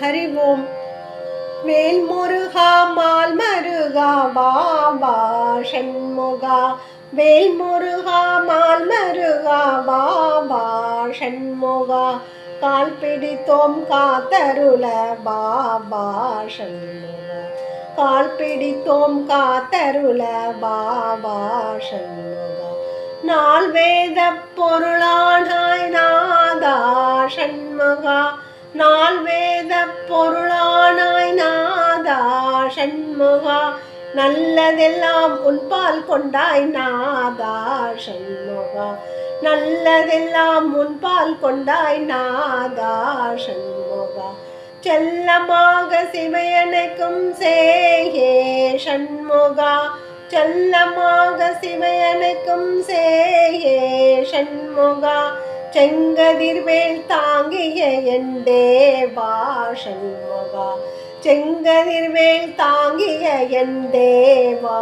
ஹரி ஓம் வேல் முருகா மால் மருகா பாபா ஷண்முகா. வேல் முருகா மால் மருகா பாபா ஷண்முகா. கால் பிடித்தோம் காத்தருள பாபா ஷண்முகா. கால் பிடித்தோம் காத்தருள பாபா ஷண்முகா. நால் வேத பொருளானாய் நாதா ஷண்முகா. நாள் வேத பொருளானாய் நாதா ஷண்முகா நல்லதெல்லாம் உன்பால் கொண்டாய் நாதா ஷண்முகா நல்லதெல்லாம் உன்பால் கொண்டாய் நாதா ஷண்முகா செல்லமாக சிவையனுக்கும் சேயே ஷண்முகா செல்லமாக சிவையனுக்கும் சேயே ஷண்முகா செங்கதிர்வேல் தாங்கிய என் தேவா செங்கதிர்வேல் தாங்கிய என் தேவா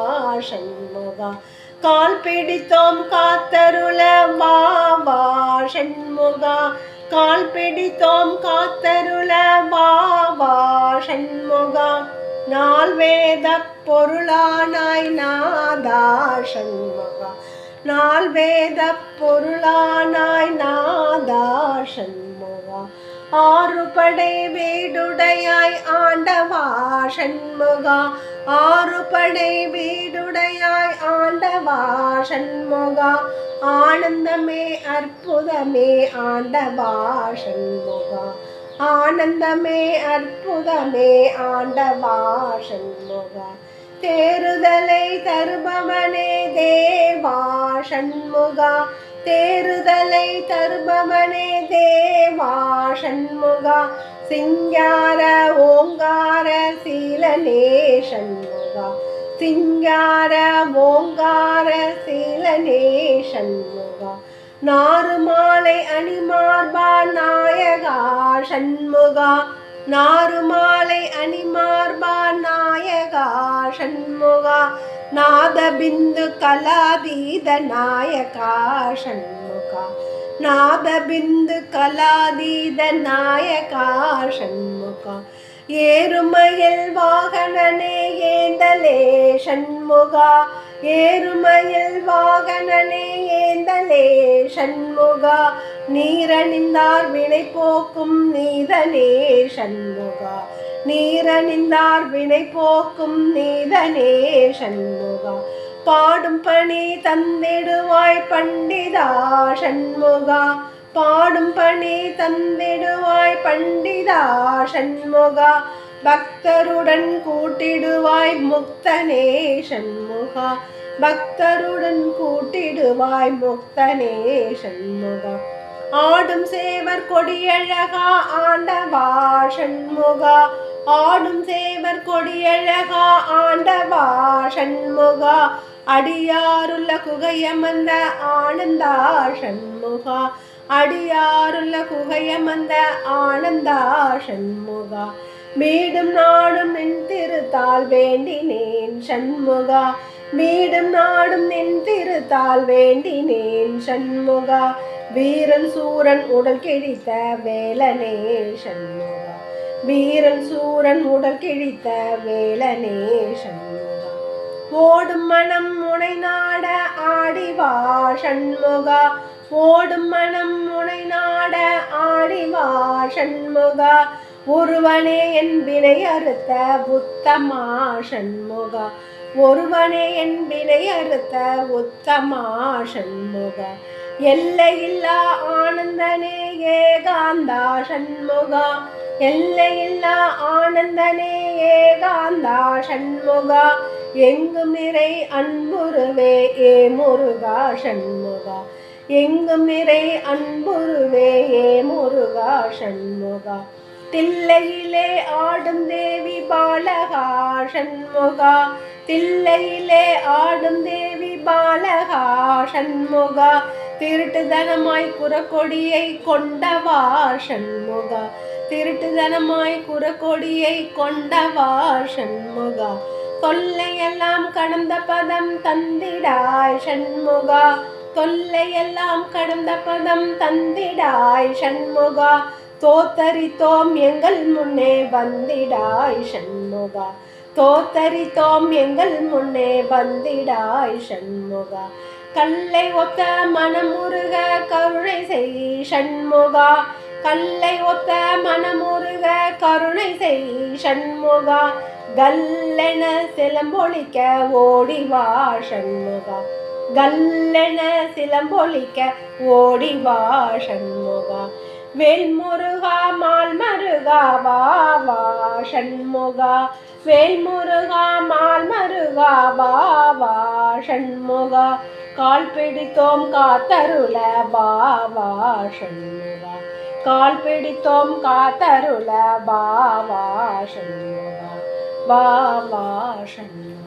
கால் பிடித்தோம் காத்தருள பாபா ஷண்முகா கால் பிடித்தோம் காத்தருள பாபா ஷண்முகா நாள் வேத பொருளானாய் நாதா ஷண்முகா நாள் வேத பொருளானாய் நாதா ஷண்முகா ஆறு படை வீடுடையாய் ஆண்டவா ஷண்முகா ஆறு படை வீடுடையாய் ஆண்டவா ஷண்முகா ஆனந்தமே அற்புதமே ஆண்டவா ஷண்முகா ஆனந்தமே அற்புதமே ஆண்டவா ஷண்முகா தேறுதலை தருபவனே தேவா சண்முகா. தேறுதலை தருபவனே தேவா சண்முகா. சிங்கார ஓங்கார சீலனே சண்முகா. சிங்கார ஓங்கார சீலனே சண்முகா. நாறு மாலை அணிமார்பா நாயகா சண்முகா. நாறு மாலை அணிமார்பா நாயகா ஷண்முகா நாதபிந்து கலாதீத நாயகா ஷண்முகா நாதபிந்து கலாதீத நாயகா ஷண்முகா ஏறுமயில் வாகனனே ஏந்தலே ஷண்முகா ஏறுமயில் வாகனனே ஏந்தலே சண்முகா நீரணிந்தார் வினை போக்கும் நீதனே சண்முகா. நீரணிந்தார் வினை போக்கும் நீதனே சண்முகா. பாடும் பணி தந்திடுவாய் பண்டிதா சண்முகா. பாடும் பணி தந்திடுவாய் பண்டிதா சண்முகா. பக்தருடன் கூட்டிடுவாய் முக்தனே ஷண்முகா பக்தருடன் கூட்டிடுவாய் முக்தனே ஷண்முகா ஆடும் சேவர் கொடியழகா ஆண்டவா ஷண்முகா ஆடும் சேவர் கொடியழகா ஆண்டவா ஷண்முகா அடியாருள்ள குகையமந்த ஆனந்தா ஷண்முகா அடியாருள்ள குகையமந்த ஆனந்தா ஷண்முகா மீடும் நாடும் நின் திருத்தால் வேண்டினேன் சண்முகா. மீடும் நாடும் நின் திருத்தால் வேண்டினேன் சண்முகா. வீரன் சூரன் உடல் கிழித்த வேலனே சண்முகா. வீரன் சூரன் உடல் கிழித்த வேலனே சண்முகா. ஓடும் மனம் முனை நாட ஆடிவா சண்முகா. ஓடும் மனம் முனை நாட ஆடிவா சண்முகா. ஒருவனே என் வினை அறுத்த உத்தமா சண்முகா. ஒருவனே என் வினை அறுத்த உத்தமா சண்முகா. எல்லையில்லா ஆனந்தனே ஏகாந்தா சண்முகா. எல்லையில்லா ஆனந்தனே ஏகாந்தா சண்முகா. எங்கும் நிறை அன்புருவே ஏ முருகா சண்முகா. எங்கும் நிறை அன்புருவே ஏ முருகா சண்முகா. தில்லையிலே ஆடும் தேவி பாலகா ஷண்முகா தில்லையிலே ஆடும் தேவி பாலகா ஷண்முகா திருட்டுதனமாய் குறக்கொடியை கொண்டவா ஷண்முகா திருட்டுதனமாய் குறக்கொடியை கொண்டவா ஷண்முகா தொல்லையெல்லாம் கடந்த பதம் தந்திடாய் சண்முகா தொல்லையெல்லாம் கடந்த பதம் தந்திடாய் சண்முகா தோத்தரித்தோம் எங்கள் முன்னே வந்திடாய் சண்முகா. தோத்தரித்தோம் எங்கள் முன்னே வந்திடாய் சண்முகா. கல்லை ஒத்த மனமுருக கருணை செய் சண்முகா. கல்லை ஒத்த மனமுருக கருணை செய் சண்முகா. கல்லென சிலம்பொழிக்க ஓடிவா சண்முகா. கல்லென சிலம்பொழிக்க ஓடிவா சண்முகா. வேல்முருகா மால் மருகா வா வா வேல்முருகா மால் மருகா வா வா கால் பிடித்தோம் காத்தருள பாவா ஷண்முகா கால் பிடித்தோம் காத்தருள பாவா ஷண்முகா பாவா ஷண்முகா